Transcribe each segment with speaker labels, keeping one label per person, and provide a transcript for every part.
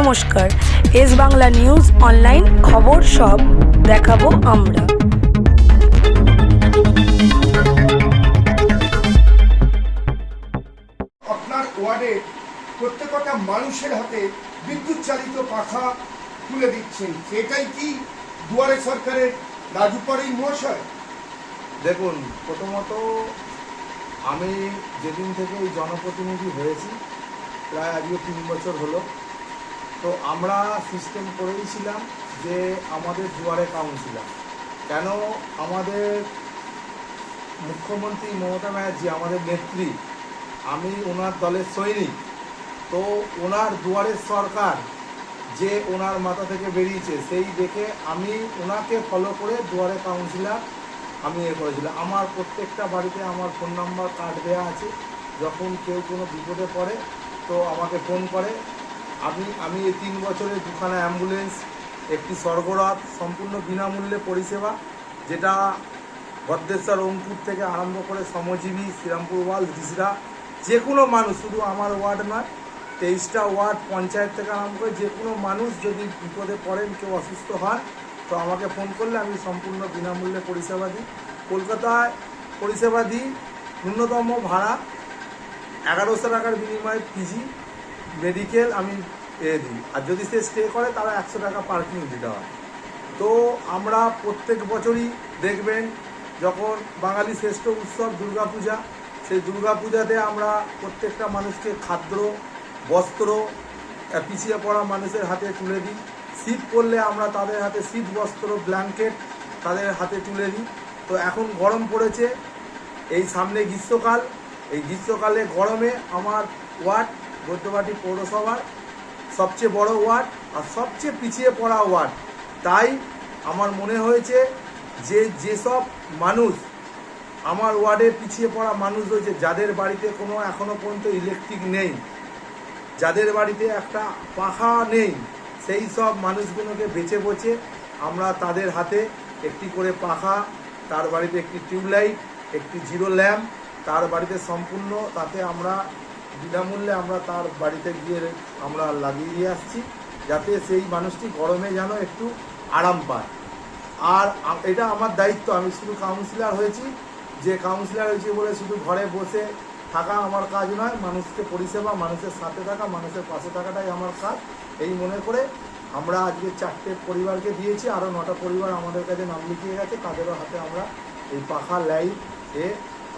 Speaker 1: নমস্কার। S Bangla news online খবর সব দেখাবো আমরা।
Speaker 2: আপনার ওয়ার্ডে প্রত্যেকটা মানুষের হাতে বিদ্যুৎ চালিত পাখা তুলে দিচ্ছেন। সেটাই কি দুয়ারে সরকারের রাজু পরেই মহাশয়?
Speaker 3: দেখুন প্রথমত আমি যেদিন থেকে এই জনপ্রতিনিধি হয়েছি প্রায় আজকে তিন বছর হলো। তো আমরা সিস্টেম করেইছিলাম যে আমাদের দুয়ারে কাউন্সিলার কেন আমাদের মুখ্যমন্ত্রী মমতা ব্যানার্জি, আমাদের নেত্রী, আমি ওনার দলের সৈনিক, তো ওনার দুয়ারের সরকার যে ওনার মাথা থেকে বেরিয়েছে, সেই দেখে আমি ওনাকে ফলো করে দুয়ারে কাউন্সিলার আমি এ করেছিলাম। আমার প্রত্যেকটা বাড়িতে আমার ফোন নাম্বার কার্ড দেওয়া আছে। যখন কেউ কোনো বিপদে পড়ে, তো আমাকে ফোন করে। আমি আমি এই তিন বছরে দুখানা অ্যাম্বুলেন্স, একটি স্বর্গরাত, সম্পূর্ণ বিনামূল্যে পরিষেবা, যেটা ভদ্রেশ্বর ওমপুর থেকে আরম্ভ করে শ্রমজীবী শ্রীরামপুর ওয়াল রিসরা যে কোনো মানুষ, শুধু আমার ওয়ার্ড নয়, তেইশটা ওয়ার্ড পঞ্চায়েত থেকে আরম্ভ করে যে কোনো মানুষ যদি বিপদে পড়েন, কেউ অসুস্থ হয় তো আমাকে ফোন করলে আমি সম্পূর্ণ বিনামূল্যে পরিষেবা দিই। কলকাতায় পরিষেবা দিই ন্যূনতম ভাড়া এগারোশো টাকার বিনিময়ে পিজি মেডিকেল আমি এ দিই। আর যদি সে স্টে করে, তারা একশো টাকা পার্কিং দিতে হয়। তো আমরা প্রত্যেক বছরই দেখবেন যখন বাঙালি শ্রেষ্ঠ উৎসব দুর্গাপূজা, সেই দুর্গাপূজাতে আমরা প্রত্যেকটা মানুষকে খাদ্য, বস্ত্র পিছিয়ে পড়া মানুষের হাতে তুলে দিই। শীত পড়লে আমরা তাদের হাতে শীত বস্ত্র ব্ল্যাঙ্কেট তাদের হাতে তুলে দিই। তো এখন গরম পড়েছে, এই সামনে গ্রীষ্মকাল, এই গ্রীষ্মকালে গরমে আমার ওয়ার্ড বৈদ্যবাটি পৌরসভার সবচেয়ে বড় ওয়ার্ড আর সবচেয়ে পিছিয়ে পড়া ওয়ার্ড। তাই আমার মনে হয়েছে যে যেসব মানুষ আমার ওয়ার্ডে পিছিয়ে পড়া মানুষ রয়েছে, যাদের বাড়িতে কোনো এখনও পর্যন্ত ইলেকট্রিক নেই, যাদের বাড়িতে একটা পাখা নেই, সেই সব মানুষগুলোকে বেছে বছে আমরা তাদের হাতে একটি করে পাখা, তার বাড়িতে একটি টিউবলাইট, একটি জিরো ল্যাম্প তার বাড়িতে সম্পূর্ণ তাতে আমরা বিনামূল্যে আমরা তার বাড়িতে গিয়ে আমরা লাগিয়ে দিয়ে আসছি, যাতে সেই মানুষটি গরমে যেন একটু আরাম পায়। আর এটা আমার দায়িত্ব, আমি শুধু কাউন্সিলর হয়েছি। যে কাউন্সিলর হয়েছি বলে শুধু ঘরে বসে থাকা আমার কাজ নয়, মানুষকে পরিষেবা, মানুষের সাথে থাকা, মানুষের পাশে থাকাটাই আমার কাজ। এই মনে করে আমরা আজকে চারটে পরিবারকে দিয়েছি আরও নটা পরিবার আমাদের কাছে নাম লিখিয়ে গেছে, তাদেরও হাতে আমরা এই পাখা লাইট এ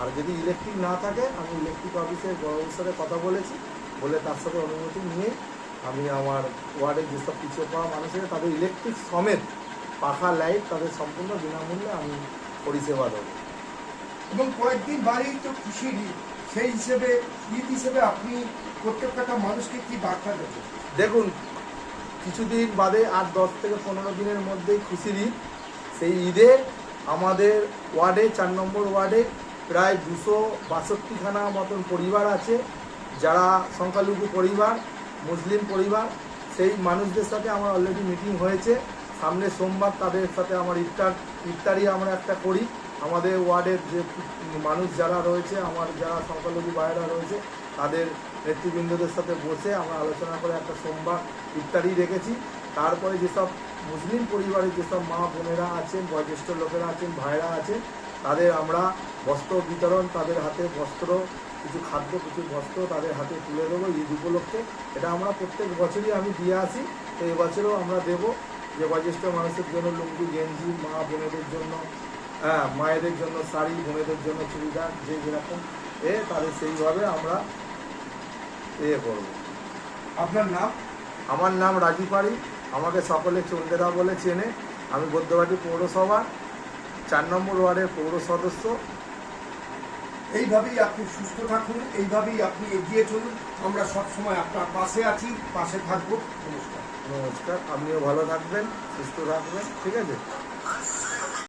Speaker 3: আর যদি ইলেকট্রিক না থাকে আমি ইলেকট্রিক অফিসের বড় সাথে কথা বলেছি বলে তার সাথে অনুমতি নিয়ে আমি আমার ওয়ার্ডে যেসব পিছিয়ে পড়া মানুষের তাদের ইলেকট্রিক সমেত পাখা লাইট তাদের সম্পূর্ণ বিনামূল্যে আমি পরিষেবা দেবো
Speaker 2: এবং কয়েকদিন বাড়েই তো খুশির ঈদ। সেই হিসেবে ঈদ হিসেবে আপনি প্রত্যেকটা মানুষকে কি বার্তা দেবেন
Speaker 3: দেখুন কিছুদিন বাদে আট দশ থেকে পনেরো দিনের মধ্যেই খুশির ঈদ সেই ঈদে আমাদের ওয়ার্ডে চার নম্বর ওয়ার্ডে প্রায় দুশো বাষট্টিখানা মতন পরিবার আছে। যারা সংখ্যালঘু পরিবার, মুসলিম পরিবার, সেই মানুষদের সাথে আমার অলরেডি মিটিং হয়েছে। সামনে সোমবার তাদের সাথে আমার ইফতার, ইফতারি আমরা একটা করি। আমাদের ওয়ার্ডের যে মানুষ যারা রয়েছে, আমার যারা সংখ্যালঘু ভাইয়েরা রয়েছে, তাদের নেতৃবৃন্দদের সাথে বসে আমরা আলোচনা করে একটা সোমবার ইফতারি রেখেছি। তারপরে যেসব মুসলিম পরিবারের যেসব মা বোনেরা আছেন, বয়োজ্যেষ্ঠ লোকেরা আছেন ভাইরা আছেন তাদের আমরা বস্ত্র বিতরণ তাদের হাতে বস্ত্র কিছু খাদ্য কিছু বস্ত্র তাদের হাতে তুলে দেবো ঈদ উপলক্ষে। এটা আমরা প্রত্যেক বছরই আমি দিয়ে আসি। তো এবছরও আমরা দেবো। যে বয়োজ্যেষ্ঠ মানুষের জন্য লুঙ্গি গেঞ্জি মা বোনেদের জন্য হ্যাঁ মায়েদের জন্য শাড়ি বোনেদের জন্য চুড়িদার যে যেরকম এ তাদের সেইভাবে আমরা এ করব।
Speaker 2: আপনার নাম?
Speaker 3: আমার নাম রাজু পাড়ি। আমাকে সকলে চন্দেদা বলে চেনে। আমি বৈদ্যবাটি পৌরসভার চার নম্বর ওয়ার্ডের পৌর সদস্য।
Speaker 2: এইভাবেই আপনি সুস্থ থাকুন, এইভাবেই আপনি এগিয়ে চলুন। আমরা সবসময় আপনার পাশে আছি, পাশে থাকব। নমস্কার।
Speaker 3: নমস্কার, আপনিও ভালো থাকবেন, সুস্থ থাকবেন, ঠিক আছে?